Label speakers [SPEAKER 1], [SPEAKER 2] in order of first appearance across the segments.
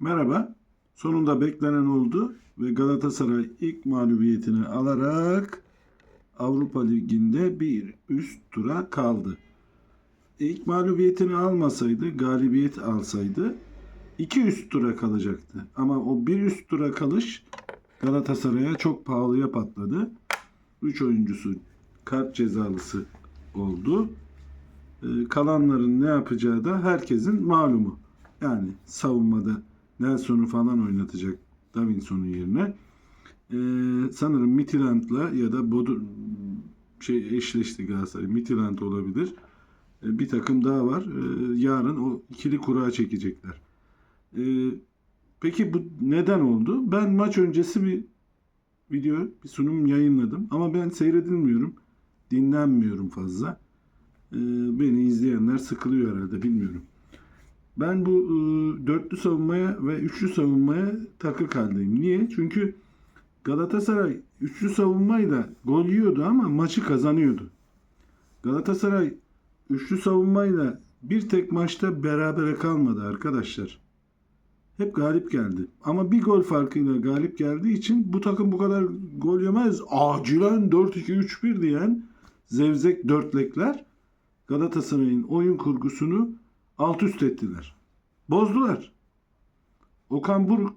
[SPEAKER 1] Merhaba. Sonunda beklenen oldu ve Galatasaray ilk mağlubiyetini alarak Avrupa Ligi'nde bir üst tura kaldı. İlk mağlubiyetini almasaydı, galibiyet alsaydı iki üst tura kalacaktı. Ama o bir üst tura kalış Galatasaray'a çok pahalıya patladı. 3 oyuncusu kart cezalısı oldu. Ee, kalanların ne yapacağı da herkesin malumu. Yani savunmada Nelson'u falan oynatacak Davinson'un yerine. Ee, sanırım Midtjylland'la ya da Bodu şey eşleşti Galatasaray. Midtjylland olabilir. Ee, bir takım daha var. Ee, yarın o ikili kura çekecekler. Ee, peki bu neden oldu? Ben maç öncesi bir video, bir sunum yayınladım. Ama ben seyredilmiyorum. Dinlenmiyorum fazla. Ee, beni izleyenler sıkılıyor herhalde bilmiyorum. Ben bu e, dörtlü savunmaya ve üçlü savunmaya takık haldeyim. Niye? Çünkü Galatasaray üçlü savunmayla gol yiyordu ama maçı kazanıyordu. Galatasaray üçlü savunmayla bir tek maçta berabere kalmadı arkadaşlar. Hep galip geldi. Ama bir gol farkıyla galip geldiği için bu takım bu kadar gol yemez. Acilen 4-2-3-1 diyen zevzek dörtlekler Galatasaray'ın oyun kurgusunu alt üst ettiler. Bozdular. Okan Buruk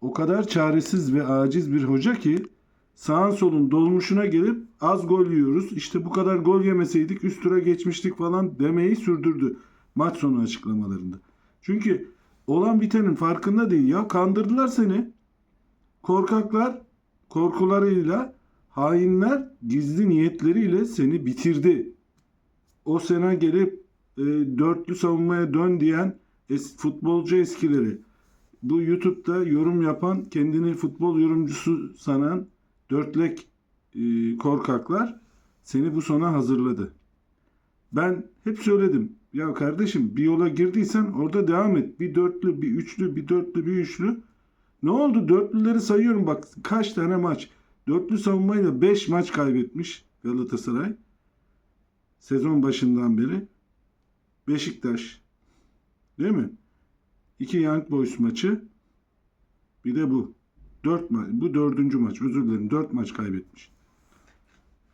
[SPEAKER 1] o kadar çaresiz ve aciz bir hoca ki sağın solun dolmuşuna gelip az gol yiyoruz. İşte bu kadar gol yemeseydik üst tura geçmiştik falan demeyi sürdürdü maç sonu açıklamalarında. Çünkü olan bitenin farkında değil ya. Kandırdılar seni. Korkaklar korkularıyla hainler gizli niyetleriyle seni bitirdi. O sene gelip e, dörtlü savunmaya dön diyen es, futbolcu eskileri bu YouTube'da yorum yapan kendini futbol yorumcusu sanan dörtlek e, korkaklar seni bu sona hazırladı. Ben hep söyledim. Ya kardeşim bir yola girdiysen orada devam et. Bir dörtlü, bir üçlü, bir dörtlü, bir üçlü. Ne oldu? Dörtlüleri sayıyorum bak kaç tane maç. Dörtlü savunmayla 5 maç kaybetmiş Galatasaray. Sezon başından beri. Beşiktaş. Değil mi? İki Young Boys maçı. Bir de bu. Dört maç. Bu dördüncü maç. Özür dilerim. Dört maç kaybetmiş.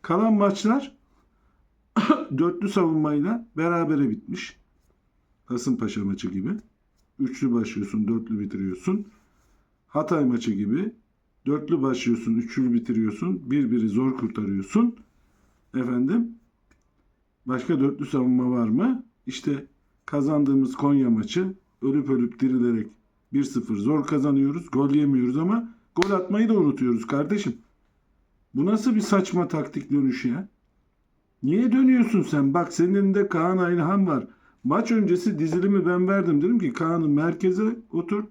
[SPEAKER 1] Kalan maçlar dörtlü savunmayla berabere bitmiş. Kasımpaşa maçı gibi. Üçlü başlıyorsun, dörtlü bitiriyorsun. Hatay maçı gibi. Dörtlü başlıyorsun, üçlü bitiriyorsun. Birbiri zor kurtarıyorsun. Efendim. Başka dörtlü savunma var mı? İşte kazandığımız Konya maçı ölüp ölüp dirilerek 1-0 zor kazanıyoruz. Gol yemiyoruz ama gol atmayı da unutuyoruz kardeşim. Bu nasıl bir saçma taktik dönüşü ya? Niye dönüyorsun sen? Bak senin elinde Kaan Ayhan var. Maç öncesi dizilimi ben verdim. Dedim ki Kaan'ı merkeze oturt.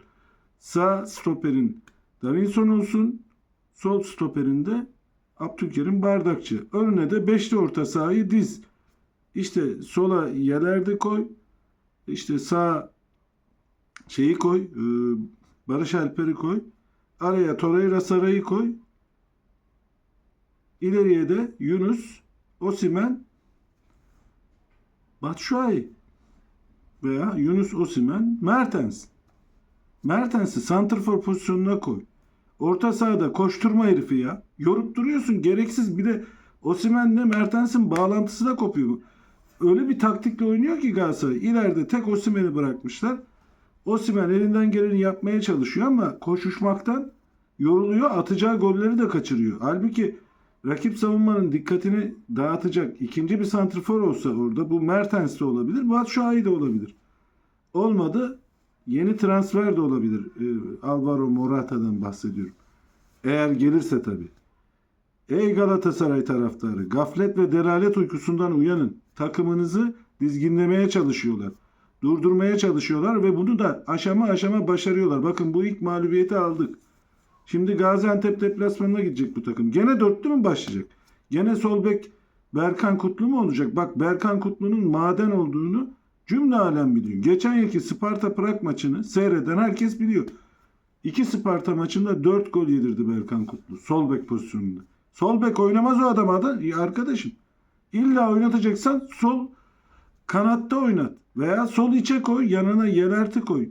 [SPEAKER 1] Sağ stoperin Davinson olsun. Sol stoperinde Abdülkerim Bardakçı. Önüne de beşli orta sahayı diz. İşte sola Yeler'de koy. İşte sağ şeyi koy. e, Barış Alper'i koy. Araya Torreira Saray'ı koy. İleriye de Yunus, Osimen, Batshuayi veya Yunus Osimen, Mertens. Mertens'i santrfor pozisyonuna koy. Orta sahada koşturma herifi ya. Yorup duruyorsun gereksiz bir de Osimen'le Mertens'in bağlantısı da kopuyor. Öyle bir taktikle oynuyor ki Galatasaray. İleride tek Osimen'i bırakmışlar. Osimen elinden geleni yapmaya çalışıyor ama koşuşmaktan yoruluyor. Atacağı golleri de kaçırıyor. Halbuki rakip savunmanın dikkatini dağıtacak ikinci bir santrfor olsa orada bu Mertens de olabilir. Batshuayi de olabilir. Olmadı. Yeni transfer de olabilir. Ee, Alvaro Morata'dan bahsediyorum. Eğer gelirse tabii. Ey Galatasaray taraftarı, gaflet ve delalet uykusundan uyanın. Takımınızı dizginlemeye çalışıyorlar. Durdurmaya çalışıyorlar ve bunu da aşama aşama başarıyorlar. Bakın bu ilk mağlubiyeti aldık. Şimdi Gaziantep deplasmanına gidecek bu takım. Gene dörtlü mü başlayacak? Gene sol bek Berkan Kutlu mu olacak? Bak Berkan Kutlu'nun maden olduğunu cümle alem biliyor. Geçen yılki Sparta Prag maçını seyreden herkes biliyor. İki Sparta maçında dört gol yedirdi Berkan Kutlu. Sol bek pozisyonunda. Sol bek oynamaz o adam adı. Ya arkadaşım. İlla oynatacaksan sol kanatta oynat. Veya sol içe koy. Yanına Yelert'i koy.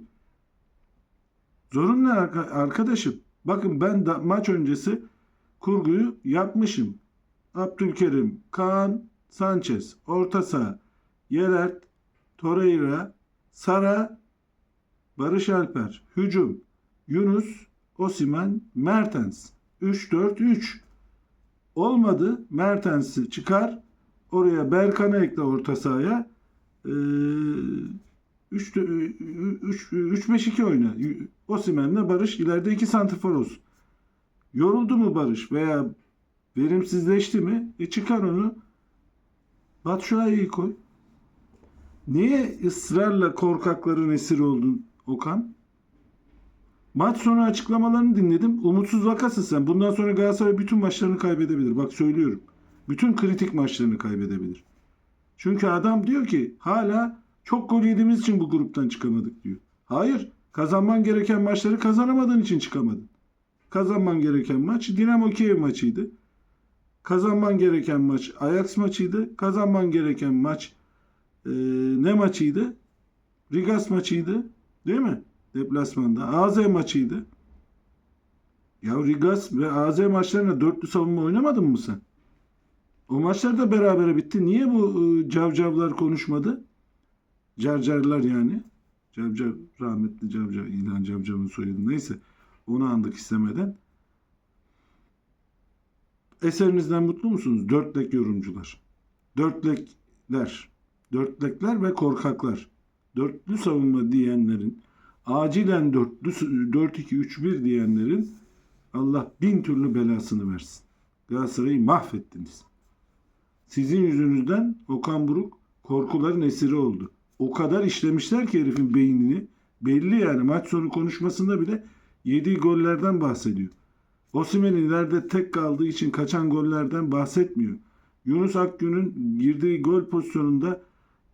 [SPEAKER 1] Zorun ne arka- arkadaşım? Bakın ben da maç öncesi kurguyu yapmışım. Abdülkerim, Kaan, Sanchez, orta saha, Yelert, Torreira, Sara, Barış Alper, hücum, Yunus, Osimen, Mertens. 3-4-3. Olmadı. Mertens'i çıkar. Oraya Berkan'ı ekle orta sahaya. Ee, 3-5-2 oyna. Osimen'le Barış ileride 2 santrfor olsun. Yoruldu mu Barış veya verimsizleşti mi? E çıkar onu. Batshuayi'yi koy. Niye ısrarla korkakların esiri oldun Okan? Maç sonu açıklamalarını dinledim. Umutsuz vakasın sen. Bundan sonra Galatasaray bütün maçlarını kaybedebilir. Bak söylüyorum. Bütün kritik maçlarını kaybedebilir. Çünkü adam diyor ki hala çok gol yediğimiz için bu gruptan çıkamadık diyor. Hayır. Kazanman gereken maçları kazanamadığın için çıkamadın. Kazanman gereken maç Dinamo Kiev maçıydı. Kazanman gereken maç Ajax maçıydı. Kazanman gereken maç e, ne maçıydı? Rigas maçıydı. Değil mi? Deplasmanda. AZ maçıydı. Ya Rigas ve AZ maçlarına dörtlü savunma oynamadın mı sen? O maçlar da berabere bitti. Niye bu e, cavcavlar konuşmadı? Carcarlar yani. Cavcav, rahmetli Cavcav, İlhan Cavcav'ın soyadı neyse. Onu andık istemeden. Eserinizden mutlu musunuz? Dörtlek yorumcular. Dörtlekler. Dörtlekler ve korkaklar. Dörtlü savunma diyenlerin, acilen dörtlü 4-2-3-1 diyenlerin Allah bin türlü belasını versin. Galatasaray'ı mahvettiniz. Sizin yüzünüzden Okan Buruk korkuların esiri oldu. O kadar işlemişler ki herifin beynini. Belli yani maç sonu konuşmasında bile yediği gollerden bahsediyor. Osimhen'in ileride tek kaldığı için kaçan gollerden bahsetmiyor. Yunus Akgün'ün girdiği gol pozisyonunda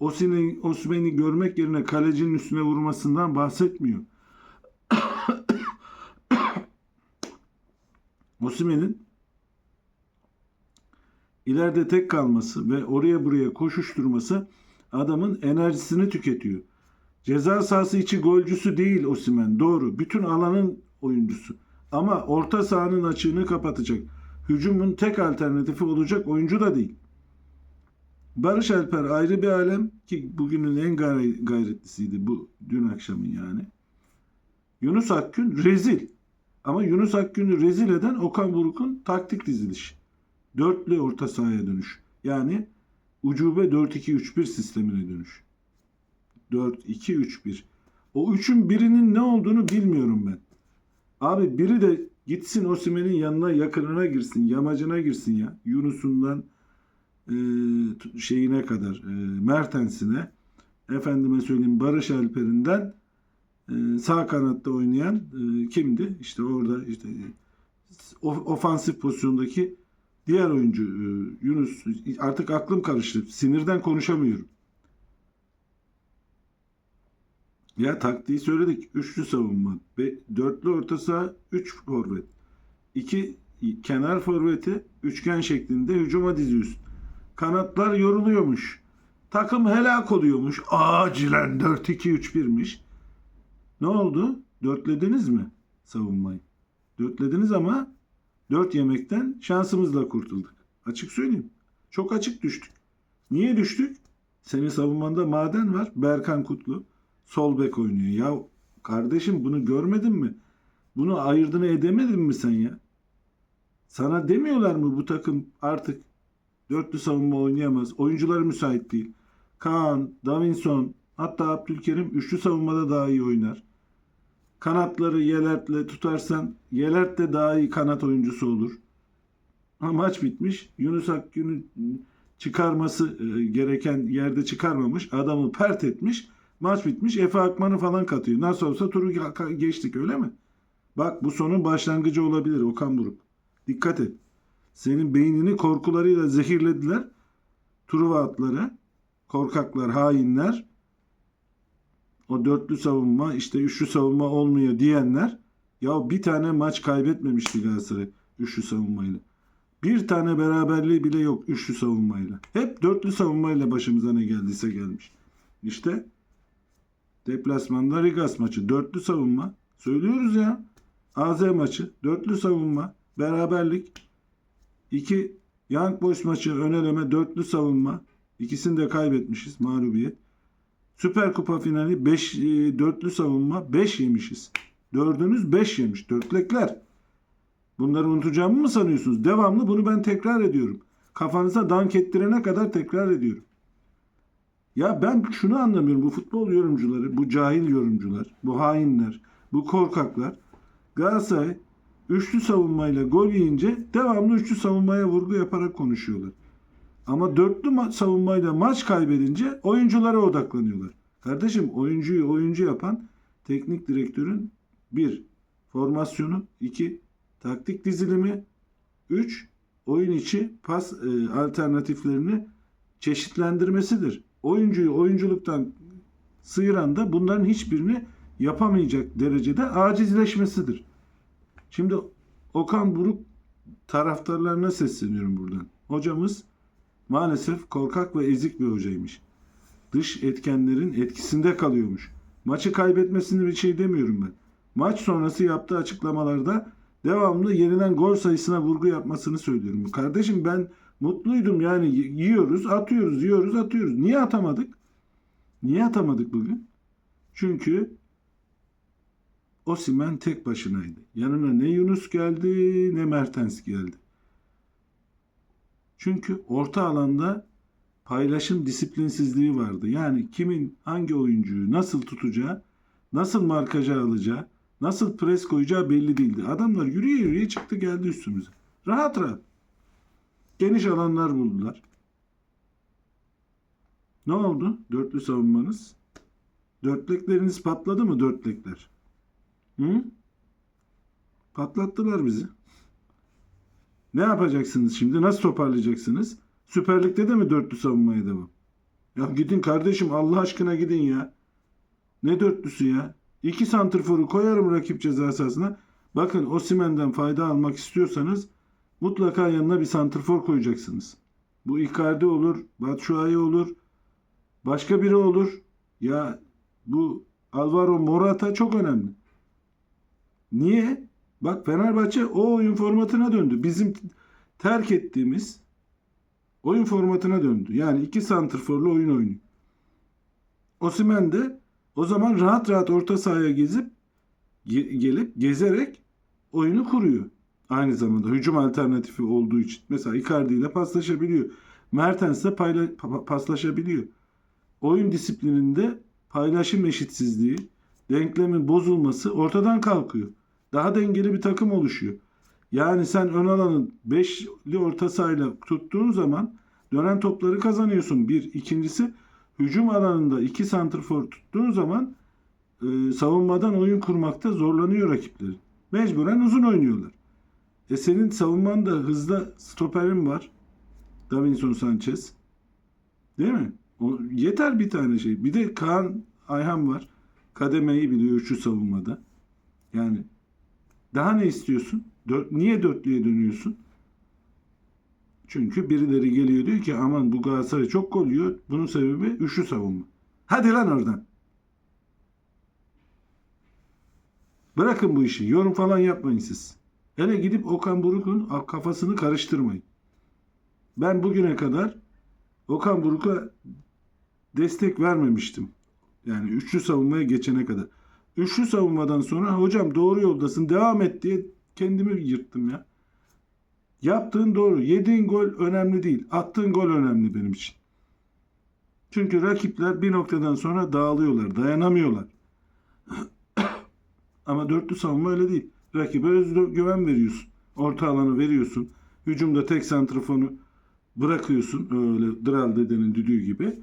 [SPEAKER 1] Osimhen'i görmek yerine kalecinin üstüne vurmasından bahsetmiyor. Osimhen'in ileride tek kalması ve oraya buraya koşuşturması adamın enerjisini tüketiyor. Ceza sahası içi golcüsü değil Osimhen. Doğru. Bütün alanın oyuncusu. Ama orta sahanın açığını kapatacak. Hücumun tek alternatifi olacak oyuncu da değil. Barış Alper ayrı bir alem ki bugünün en gay- gayretlisiydi bu dün akşamın yani. Yunus Akgün rezil. Ama Yunus Akgün'ü rezil eden Okan Buruk'un taktik dizilişi. Dörtlü orta sahaya dönüş. Yani ucube 4-2-3-1 sistemine dönüş. 4-2-3-1. O üçün birinin ne olduğunu bilmiyorum ben. Abi biri de gitsin Osimhen'in yanına yakınına girsin, yamacına girsin ya. Yunus'undan e, t- şeyine kadar, e, Mertens'ine, efendime söyleyeyim Barış Alper'inden e, sağ kanatta oynayan e, kimdi? İşte orada işte ofansif pozisyondaki diğer oyuncu Yunus. Artık aklım karıştı. Sinirden konuşamıyorum. Ya taktiği söyledik. Üçlü savunma. Ve dörtlü orta saha 3 forvet. İki kenar forveti üçgen şeklinde hücuma diziyorsun. Kanatlar yoruluyormuş. Takım helak oluyormuş. Acilen 4-2-3-1'miş. Ne oldu? Dörtlediniz mi savunmayı? Dörtlediniz ama dört yemekten şansımızla kurtulduk. Açık söyleyeyim. Çok açık düştük. Niye düştük? Senin savunmanda maden var. Berkan Kutlu. Sol bek oynuyor. Ya kardeşim bunu görmedin mi? Bunu ayırdığını edemedin mi sen ya? Sana demiyorlar mı bu takım artık dörtlü savunma oynayamaz. Oyuncuları müsait değil. Kaan, Davinson, hatta Abdülkerim üçlü savunmada daha iyi oynar. Kanatları Yelert'le tutarsan Yelert de daha iyi kanat oyuncusu olur. Ha, maç bitmiş. Yunus Akgün'ün çıkarması e, gereken yerde çıkarmamış. Adamı pert etmiş. Maç bitmiş. Efe Akman'ı falan katıyor. Nasıl olsa turu ge- geçtik öyle mi? Bak bu sonun başlangıcı olabilir Okan Buruk. Dikkat et. Senin beynini korkularıyla zehirlediler. Truva atları, korkaklar, hainler, o dörtlü savunma, işte üçlü savunma olmuyor diyenler, ya bir tane maç kaybetmemişti Galatasaray üçlü savunmayla. Bir tane beraberliği bile yok üçlü savunmayla. Hep dörtlü savunmayla başımıza ne geldiyse gelmiş. İşte deplasmanda Rigas maçı. Dörtlü savunma. Söylüyoruz ya. AZ maçı, dörtlü savunma, beraberlik. 2 Young Boys maçı ön eleme, dörtlü savunma. İkisini de kaybetmişiz mağlubiyet. Süper Kupa finali 5 dörtlü savunma 5 yemişiz. Dördünüz 5 yemiş. Dörtlekler. Bunları unutacağımı mı sanıyorsunuz? Devamlı bunu ben tekrar ediyorum. Kafanıza dank ettirene kadar tekrar ediyorum. Ya ben şunu anlamıyorum. Bu futbol yorumcuları, bu cahil yorumcular, bu hainler, bu korkaklar Galatasaray üçlü savunmayla gol yiyince devamlı üçlü savunmaya vurgu yaparak konuşuyorlar. Ama dörtlü ma- savunmayla maç kaybedince oyunculara odaklanıyorlar. Kardeşim oyuncuyu oyuncu yapan teknik direktörün bir formasyonu, iki taktik dizilimi, üç oyun içi pas e, alternatiflerini çeşitlendirmesidir. Oyuncuyu oyunculuktan sıyıran da bunların hiçbirini yapamayacak derecede acizleşmesidir. Şimdi Okan Buruk taraftarlarına sesleniyorum buradan. Hocamız maalesef korkak ve ezik bir hocaymış. Dış etkenlerin etkisinde kalıyormuş. Maçı kaybetmesini bir şey demiyorum ben. Maç sonrası yaptığı açıklamalarda devamlı yenilen gol sayısına vurgu yapmasını söylüyorum. Kardeşim ben mutluydum yani yiyoruz, atıyoruz, yiyoruz, atıyoruz. Niye atamadık? Niye atamadık bugün? Çünkü Osimen tek başınaydı. Yanına ne Yunus geldi ne Mertens geldi. Çünkü orta alanda paylaşım disiplinsizliği vardı. Yani kimin hangi oyuncuyu nasıl tutacağı, nasıl markaja alacağı, nasıl pres koyacağı belli değildi. Adamlar yürüye yürüye çıktı geldi üstümüze. Rahat rahat. Geniş alanlar buldular. Ne oldu? Dörtlü savunmanız. Dörtlekleriniz patladı mı dörtlekler? Hı? Patlattılar bizi. Ne yapacaksınız şimdi? Nasıl toparlayacaksınız? Süper Lig'de de mi dörtlü savunmaya devam? Ya gidin kardeşim Allah aşkına gidin ya. Ne dörtlüsü ya? İki santrforu koyarım rakip ceza sahasına. Bakın Osimen'den fayda almak istiyorsanız mutlaka yanına bir santrfor koyacaksınız. Bu Icardi olur, Batshuayi olur, başka biri olur. Ya bu Alvaro Morata çok önemli. Niye? Bak Fenerbahçe o oyun formatına döndü. Bizim terk ettiğimiz oyun formatına döndü. Yani iki santrforlu oyun oynuyor. Osimhen de o zaman rahat rahat orta sahaya gezip ge- gelip gezerek oyunu kuruyor. Aynı zamanda hücum alternatifi olduğu için. Mesela Icardi ile paslaşabiliyor. Mertens payla- pa- paslaşabiliyor. Oyun disiplininde paylaşım eşitsizliği, denklemin bozulması ortadan kalkıyor. Daha dengeli bir takım oluşuyor. Yani sen ön alanın 5'li orta sahayla tuttuğun zaman dönen topları kazanıyorsun. Bir. ikincisi hücum alanında iki santrfor tuttuğun zaman e, savunmadan oyun kurmakta zorlanıyor rakipleri. Mecburen uzun oynuyorlar. E senin savunmanda hızda stoperin var. Davinson Sanchez. Değil mi? O, yeter bir tane şey. Bir de Kaan Ayhan var. Kademeyi biliyor şu savunmada. Yani daha ne istiyorsun? Dört, niye dörtlüye dönüyorsun? Çünkü birileri geliyor diyor ki aman bu Galatasaray çok gol yiyor. Bunun sebebi üçlü savunma. Hadi lan oradan. Bırakın bu işi. Yorum falan yapmayın siz. Hele gidip Okan Buruk'un kafasını karıştırmayın. Ben bugüne kadar Okan Buruk'a destek vermemiştim. Yani üçlü savunmaya geçene kadar. Üçlü savunmadan sonra hocam doğru yoldasın devam et diye kendimi yırttım ya. Yaptığın doğru. Yediğin gol önemli değil. Attığın gol önemli benim için. Çünkü rakipler bir noktadan sonra dağılıyorlar. Dayanamıyorlar. Ama dörtlü savunma öyle değil. Rakibe özgüven veriyorsun. Orta alanı veriyorsun. Hücumda tek santrafonu bırakıyorsun. Öyle Dral dedenin düdüğü gibi.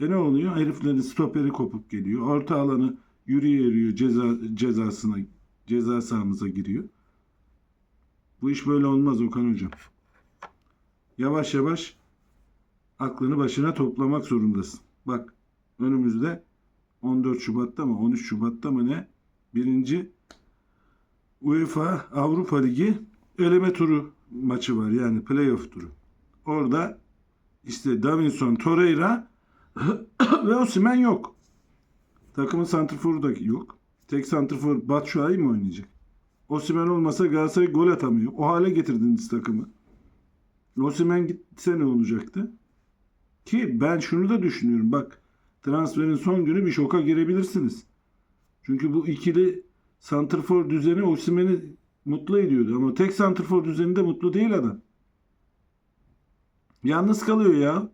[SPEAKER 1] E ne oluyor? Heriflerin stoperi kopup geliyor. Orta alanı yürüye yürüyor ceza, cezasına ceza sahamıza giriyor. Bu iş böyle olmaz Okan hocam. Yavaş yavaş aklını başına toplamak zorundasın. Bak önümüzde 14 Şubat'ta mı 13 Şubat'ta mı ne birinci UEFA Avrupa Ligi eleme turu maçı var yani playoff turu. Orada işte Davinson, Torreira ve Osimhen yok. Takımın santrforu da yok. Tek santrfor Batshuayi mi oynayacak? Osimhen olmasa Galatasaray gol atamıyor. O hale getirdiniz takımı. Osimhen gitse ne olacaktı? Ki ben şunu da düşünüyorum. Bak transferin son günü bir şoka girebilirsiniz. Çünkü bu ikili santrfor düzeni Osimhen'i mutlu ediyordu. Ama tek santrfor düzeninde mutlu değil adam. Yalnız kalıyor ya.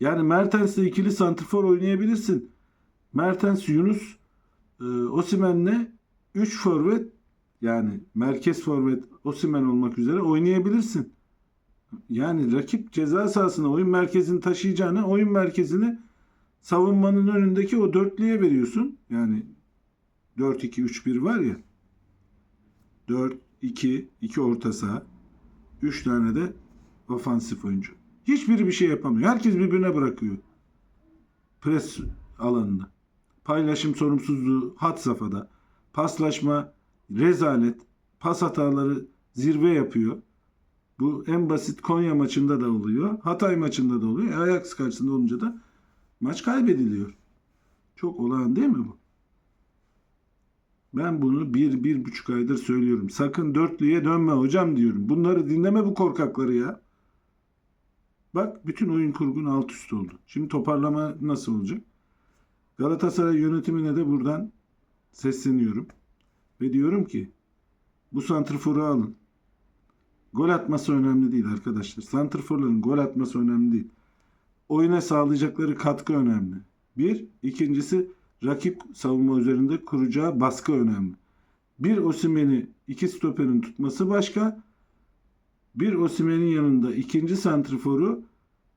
[SPEAKER 1] Yani Mertens'le ikili santrfor oynayabilirsin. Mertens, Yunus, e, Osimhen'le 3 forvet yani merkez forvet Osimhen olmak üzere oynayabilirsin. Yani rakip ceza sahasına oyun merkezini taşıyacağına oyun merkezini savunmanın önündeki o dörtlüye veriyorsun. Yani 4-2-3-1 var ya. 4-2, 2 orta saha, 3 tane de ofansif oyuncu. Hiçbiri bir şey yapamıyor. Herkes birbirine bırakıyor. Pres alanında. Paylaşım sorumsuzluğu hat safhada. Paslaşma rezalet. Pas hataları zirve yapıyor. Bu en basit Konya maçında da oluyor. Hatay maçında da oluyor. Ajax karşısında olunca da maç kaybediliyor. Çok olağan değil mi bu? Ben bunu bir, bir buçuk aydır söylüyorum. Sakın dörtlüye dönme hocam diyorum. Bunları dinleme bu korkakları ya. Bak bütün oyun kurgun alt üst oldu. Şimdi toparlama nasıl olacak? Galatasaray yönetimine de buradan sesleniyorum. Ve diyorum ki bu santrforu alın. Gol atması önemli değil arkadaşlar. Santrforların gol atması önemli değil. Oyuna sağlayacakları katkı önemli. Bir. ikincisi rakip savunma üzerinde kuracağı baskı önemli. Bir Osimhen'i iki stoperin tutması başka. Bir Osimhen'in yanında ikinci santrforu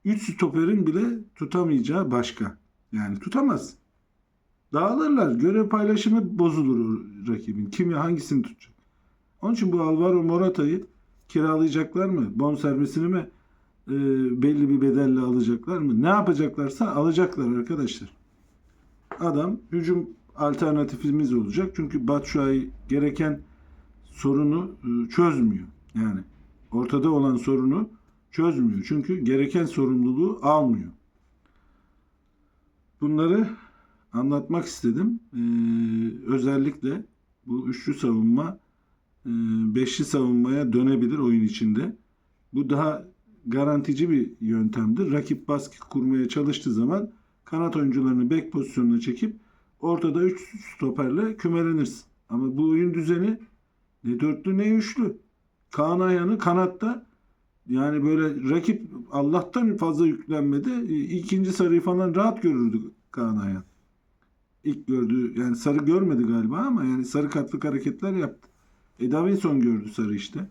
[SPEAKER 1] üç stoperin bile tutamayacağı başka. Yani tutamaz. Dağılırlar. Görev paylaşımı bozulur rakibin. Kimi hangisini tutacak? Onun için bu Alvaro Morata'yı kiralayacaklar mı? Bonservisini mi e, belli bir bedelle alacaklar mı? Ne yapacaklarsa alacaklar arkadaşlar. Adam hücum alternatifimiz olacak. Çünkü Batshuayi gereken sorunu e, çözmüyor. Yani ortada olan sorunu çözmüyor. Çünkü gereken sorumluluğu almıyor. Bunları anlatmak istedim. Ee, özellikle bu üçlü savunma e, beşli savunmaya dönebilir oyun içinde. Bu daha garantici bir yöntemdir. Rakip baskı kurmaya çalıştığı zaman kanat oyuncularını bek pozisyonuna çekip ortada 3 stoperle kümelenirsin. Ama bu oyun düzeni ne dörtlü ne üçlü. Kaan Ayhan'ı kanatta yani böyle rakip Allah'tan fazla yüklenmedi. İkinci sarıyı falan rahat görürdü Kaan Ayhan. İlk gördüğü yani sarı görmedi galiba ama yani sarı kartlık hareketler yaptı. E Davinson gördü sarı işte.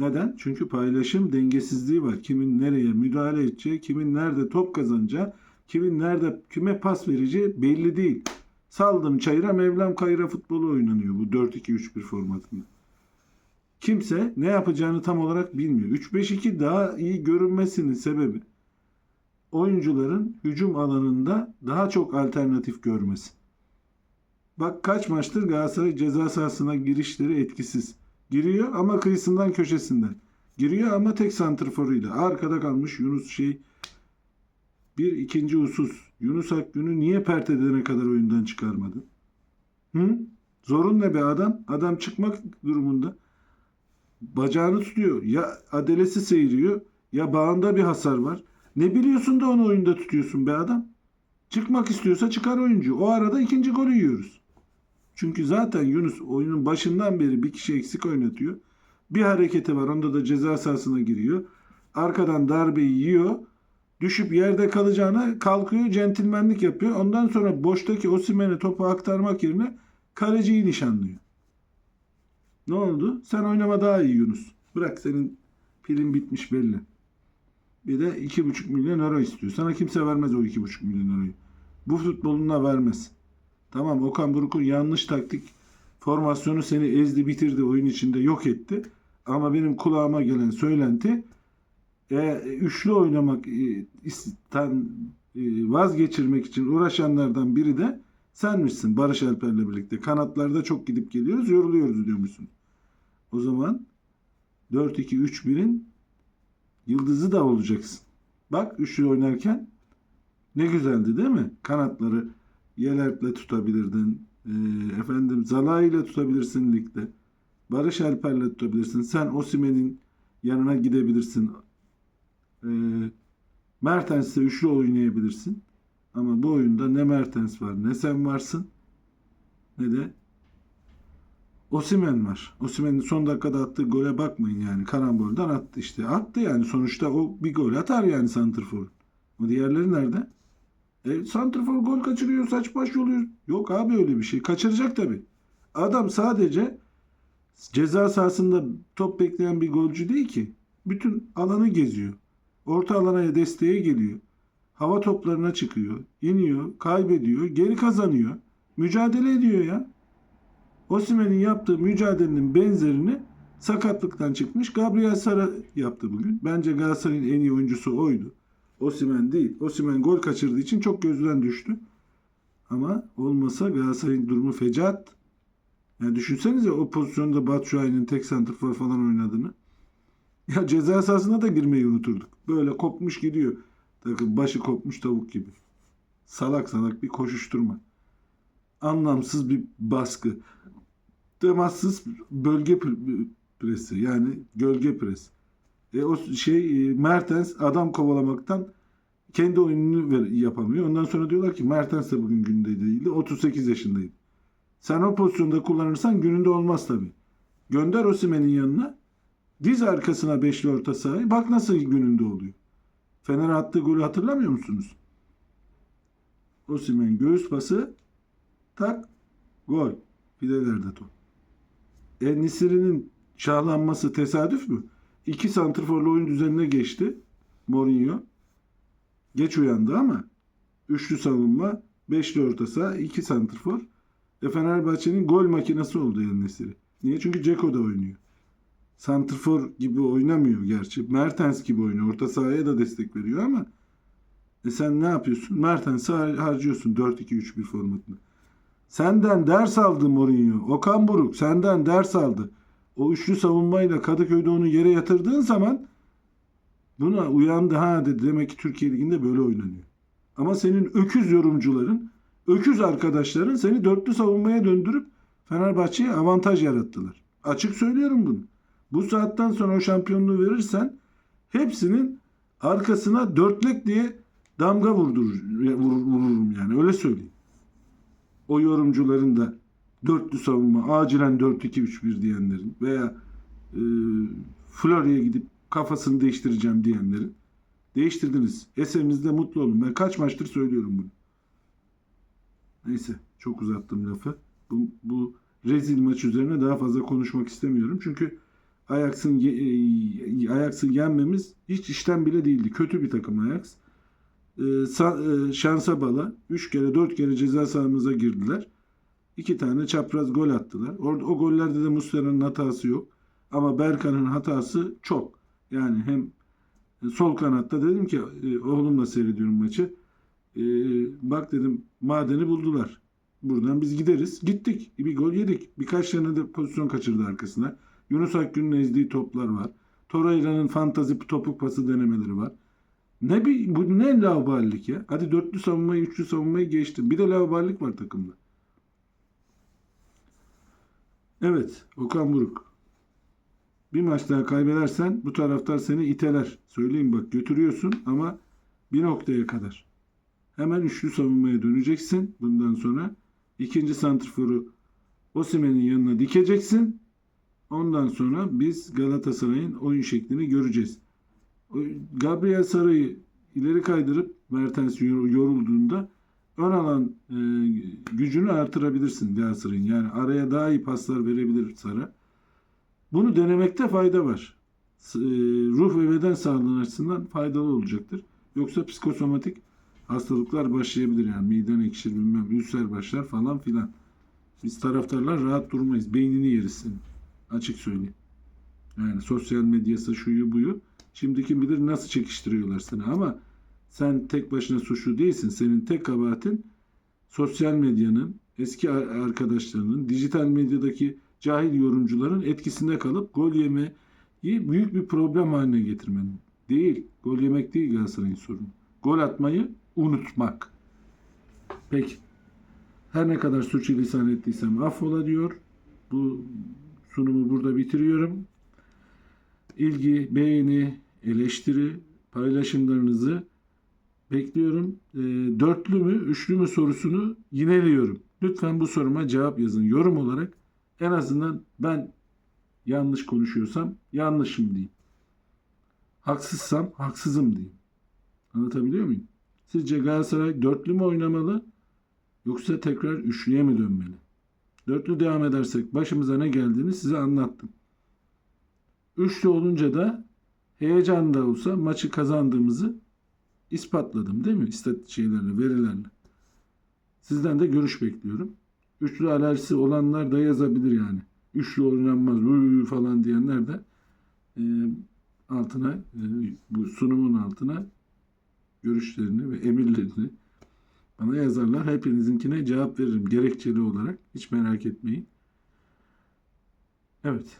[SPEAKER 1] Neden? Çünkü paylaşım dengesizliği var. Kimin nereye müdahale edeceği, kimin nerede top kazanacağı, kimin nerede kime pas vereceği belli değil. Saldım çayıra Mevlam kayıra futbolu oynanıyor bu 4-2-3-1 formatında. Kimse ne yapacağını tam olarak bilmiyor. 3-5-2 daha iyi görünmesinin sebebi oyuncuların hücum alanında daha çok alternatif görmesi. Bak kaç maçtır Galatasaray ceza sahasına girişleri etkisiz. Giriyor ama kıyısından köşesinden. Giriyor ama tek santrforuyla. Arkada kalmış Yunus şey. Bir ikinci husus. Yunus Akgün'ü niye pert edene kadar oyundan çıkarmadın? Hı? Zorun ne be adam? Adam çıkmak durumunda. Bacağını tutuyor. Ya adelesi seyiriyor ya bağında bir hasar var. Ne biliyorsun da onu oyunda tutuyorsun be adam? Çıkmak istiyorsa çıkar oyuncu. O arada ikinci golü yiyoruz. Çünkü zaten Yunus oyunun başından beri bir kişi eksik oynatıyor. Bir hareketi var. Onda da ceza sahasına giriyor. Arkadan darbeyi yiyor. Düşüp yerde kalacağına kalkıyor. Centilmenlik yapıyor. Ondan sonra boştaki Osimhen'e topu aktarmak yerine kaleciyi nişanlıyor. Ne oldu? Sen oynama daha iyi Yunus. Bırak senin pilin bitmiş belli. Bir de 2,5 milyon euro istiyor. Sana kimse vermez o 2,5 milyon euroyu. Bu futboluna vermez. Tamam Okan Buruk'un yanlış taktik formasyonu seni ezdi bitirdi oyun içinde yok etti. Ama benim kulağıma gelen söylenti e, üçlü oynamak e, isten, e, vazgeçirmek için uğraşanlardan biri de senmişsin Barış Alper'le birlikte. Kanatlarda çok gidip geliyoruz yoruluyoruz diyormuşsun. O zaman 4-2-3-1'in yıldızı da olacaksın. Bak üçlü oynarken ne güzeldi değil mi? Kanatları Yelert'le tutabilirdin. Ee, efendim Zalai ile tutabilirsin ligde. Barış Alper'le tutabilirsin. Sen Osimhen'in yanına gidebilirsin. Ee, Mertens'le üçlü oynayabilirsin. Ama bu oyunda ne Mertens var ne sen varsın ne de Osimhen var. Osimhen'in son dakikada attığı gole bakmayın yani. Karambolden attı işte. Attı yani sonuçta o bir gol atar yani Santrfor. O diğerleri nerede? E, Santrfor gol kaçırıyor, saç baş oluyor. Yok abi öyle bir şey. Kaçıracak tabii. Adam sadece ceza sahasında top bekleyen bir golcü değil ki. Bütün alanı geziyor. Orta alana desteğe geliyor. Hava toplarına çıkıyor. iniyor, kaybediyor, geri kazanıyor. Mücadele ediyor ya. Osimhen'in yaptığı mücadelenin benzerini sakatlıktan çıkmış Gabriel Sara yaptı bugün. Bence Galatasaray'ın en iyi oyuncusu oydu. Osimhen değil. Osimhen gol kaçırdığı için çok gözden düştü. Ama olmasa Galatasaray'ın durumu fecaat. Yani düşünsenize o pozisyonda Batshuayi'nin tek santrfor falan oynadığını. Ya ceza sahasına da girmeyi unuturduk. Böyle kopmuş gidiyor. Takım başı kopmuş tavuk gibi. Salak salak bir koşuşturma. Anlamsız bir baskı. Temassız bölge pre- presi yani gölge pres. E o şey e, Mertens adam kovalamaktan kendi oyununu ver, yapamıyor. Ondan sonra diyorlar ki Mertens de bugün günde değildi. 38 yaşındaydı. Sen o pozisyonda kullanırsan gününde olmaz tabii. Gönder Osimhen'in yanına. Diz arkasına beşli orta sahayı. Bak nasıl gününde oluyor. Fener attığı golü hatırlamıyor musunuz? Osimhen göğüs pası tak gol. Fidelerde top. E Nisiri'nin şahlanması tesadüf mü? İki santrforlu oyun düzenine geçti Mourinho. Geç uyandı ama üçlü savunma, beşli orta saha, iki santrfor. E Fenerbahçe'nin gol makinesi oldu El Nesiri. Niye? Çünkü Ceko da oynuyor. Santrfor gibi oynamıyor gerçi. Mertens gibi oynuyor. Orta sahaya da destek veriyor ama e sen ne yapıyorsun? Mertens'i har- harcıyorsun 4-2-3-1 formatında. Senden ders aldı Mourinho. Okan Buruk senden ders aldı. O üçlü savunmayla Kadıköy'de onu yere yatırdığın zaman buna uyandı ha dedi. Demek ki Türkiye Ligi'nde böyle oynanıyor. Ama senin öküz yorumcuların, öküz arkadaşların seni dörtlü savunmaya döndürüp Fenerbahçe'ye avantaj yarattılar. Açık söylüyorum bunu. Bu saatten sonra o şampiyonluğu verirsen hepsinin arkasına dörtlek diye damga vurdurur, vur- vururum yani öyle söyleyeyim. O yorumcuların da dörtlü savunma, acilen 4-2-3-1 diyenlerin veya e, Florya'ya gidip kafasını değiştireceğim diyenlerin değiştirdiniz. Eserimizde mutlu olun. Ben kaç maçtır söylüyorum bunu. Neyse çok uzattım lafı. Bu, bu rezil maç üzerine daha fazla konuşmak istemiyorum. Çünkü Ajax'ın e, Ajax'ı yenmemiz hiç işten bile değildi. Kötü bir takım Ajax. E, sa- e, şansa bala 3 kere 4 kere ceza sahamıza girdiler. 2 tane çapraz gol attılar. Orada o gollerde de Muslera'nın hatası yok. Ama Berkan'ın hatası çok. Yani hem sol kanatta dedim ki e, oğlumla seyrediyorum maçı. E, bak dedim madeni buldular. Buradan biz gideriz. Gittik. Bir gol yedik. Birkaç tane de pozisyon kaçırdı arkasına. Yunus Akgün'ün ezdiği toplar var. Torreira'nın fantazi topuk pası denemeleri var. Ne bir bu ne laubalilik ya? Hadi dörtlü savunmayı, üçlü savunmayı geçtim. Bir de laubalilik var takımda. Evet, Okan Buruk. Bir maç daha kaybedersen bu taraftar seni iteler. Söyleyeyim bak götürüyorsun ama bir noktaya kadar. Hemen üçlü savunmaya döneceksin bundan sonra. ikinci santrforu Osimhen'in yanına dikeceksin. Ondan sonra biz Galatasaray'ın oyun şeklini göreceğiz. Gabriel Saray'ı ileri kaydırıp Mertens yor- yorulduğunda ön alan e, gücünü artırabilirsin Galatasaray'ın. Yani araya daha iyi paslar verebilir Sara. Bunu denemekte fayda var. E, ruh ve beden sağlığı açısından faydalı olacaktır. Yoksa psikosomatik hastalıklar başlayabilir yani miden ekşir bilmem ülser başlar falan filan. Biz taraftarlar rahat durmayız. Beynini yeriz senin. Açık söyleyeyim. Yani sosyal medyası şuyu buyu. Şimdi kim bilir nasıl çekiştiriyorlar seni ama sen tek başına suçlu değilsin. Senin tek kabahatin sosyal medyanın, eski ar- arkadaşlarının, dijital medyadaki cahil yorumcuların etkisinde kalıp gol yemeyi büyük bir problem haline getirmen. Değil. Gol yemek değil Galatasaray'ın sorunu. Gol atmayı unutmak. Peki. Her ne kadar sürçülisan ettiysem affola diyor. Bu sunumu burada bitiriyorum. İlgi, beğeni, eleştiri, paylaşımlarınızı bekliyorum. E, dörtlü mü, üçlü mü sorusunu yineliyorum. Lütfen bu soruma cevap yazın. Yorum olarak en azından ben yanlış konuşuyorsam yanlışım diyeyim. Haksızsam haksızım diyeyim. Anlatabiliyor muyum? Sizce Galatasaray dörtlü mü oynamalı yoksa tekrar üçlüye mi dönmeli? Dörtlü devam edersek başımıza ne geldiğini size anlattım. Üçlü olunca da heyecan da olsa maçı kazandığımızı ispatladım değil mi? İstat şeylerle, verilerle. Sizden de görüş bekliyorum. Üçlü alerjisi olanlar da yazabilir yani. Üçlü oynanmaz "Uy" falan diyenler de e, altına e, bu sunumun altına görüşlerini ve emirlerini bana yazarlar. Hepinizinkine cevap veririm gerekçeli olarak. Hiç merak etmeyin. Evet.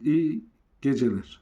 [SPEAKER 1] İyi geceler.